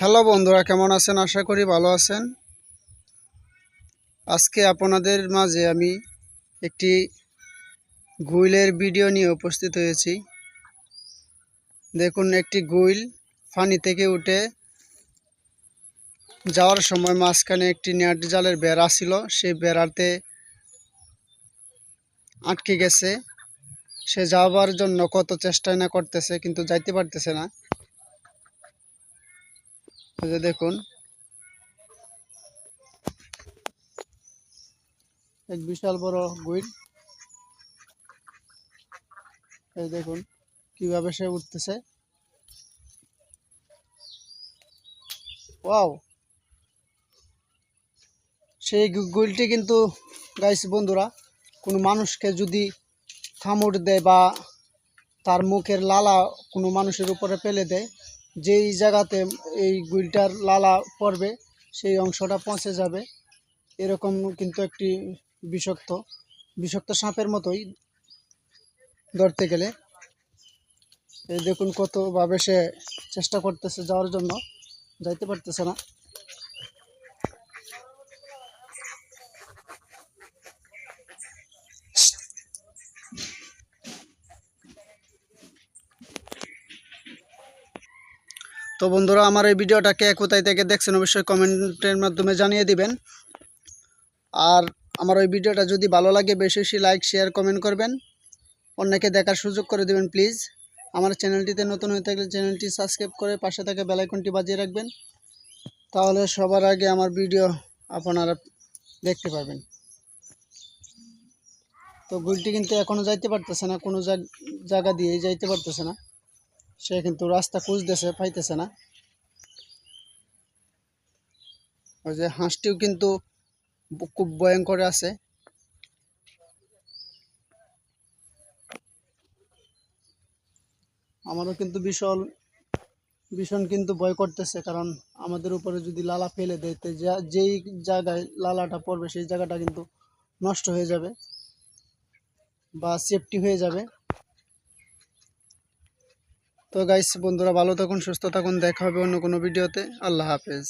Hello বন্ধুরা, কেমন আছেন? আশা করি ভালো আছেন। আজকে আপনাদের মাঝে আমি একটি গুইলের ভিডিও নিয়ে উপস্থিত হয়েছি। দেখুন, একটি গুইল ফানি থেকে উঠে যাওয়ার সময় মাঝখানে একটি নেট জালের বেড়া ছিল। সেই বেড়াতে আটকে গেছে। সে যাওয়ার জন্য কত চেষ্টা না করতেছে, কিন্তু যাইতে পারতেছে না। যে দেখুন। এক বিশাল বড় গুইল। এই দেখুন, কীভাবে সে উঠতেছে। ওয়াও! সেই গুইলটি কিন্তু, গাইস বন্ধুরা, কোনো মানুষকে যদি কামড় দেয় বা তার মুখের লালা কোনো মানুষের উপরে ফেলে দেয় যেই জায়গাতে এই গুইলটার লালা পড়বে, সেই অংশটা পচে যাবে। এরকম কিন্তু একটি বিষাক্ত বিষাক্ত সাপের মতোই ধরতে গেলে। এই দেখুন কতভাবে সে চেষ্টা করতেছে যাওয়ার জন্য, যাইতে পারতেছে না। তো বন্ধুরা, আমার এই ভিডিওটা কে কোথায় থেকে দেখছেন অবশ্যই কমেন্টের মাধ্যমে জানিয়ে দিবেন। আর আমার ওই ভিডিওটা যদি ভালো লাগে, বেশি বেশি লাইক শেয়ার কমেন্ট করবেন। অন্যকে দেখার সুযোগ করে দেবেন প্লিজ আমার চ্যানেলটিতে নতুন হয়ে থাকলে চ্যানেলটি সাবস্ক্রাইব করে পাশে থাকা বেলাইকনটি বাজিয়ে রাখবেন। তাহলে সবার আগে আমার ভিডিও আপনারা দেখতে পাবেন তো গুলটি কিন্তু এখনও যাইতে পারতেছে না, কোনো জায়গা দিয়েই যাইতে পারতেছে না। সে কিন্তু রাস্তা খুঁজতেছে, পাইতেছে না। ওই যে হাঁসটিও কিন্তু খুব ভয়ঙ্কর আছে। আমারও কিন্তু বিশাল ভীষণ কিন্তু ভয় করতেছে, কারণ আমাদের উপরে যদি লালা ফেলে দেয় যেই জায়গায় লালাটা পড়বে, সেই জায়গাটা কিন্তু নষ্ট হয়ে যাবে বা সেফটি হয়ে যাবে। তো গাইস বন্ধুরা ভালো থাকুন সুস্থ থাকুন দেখা হবে অন্য কোনো ভিডিওতে। আল্লাহ হাফেজ।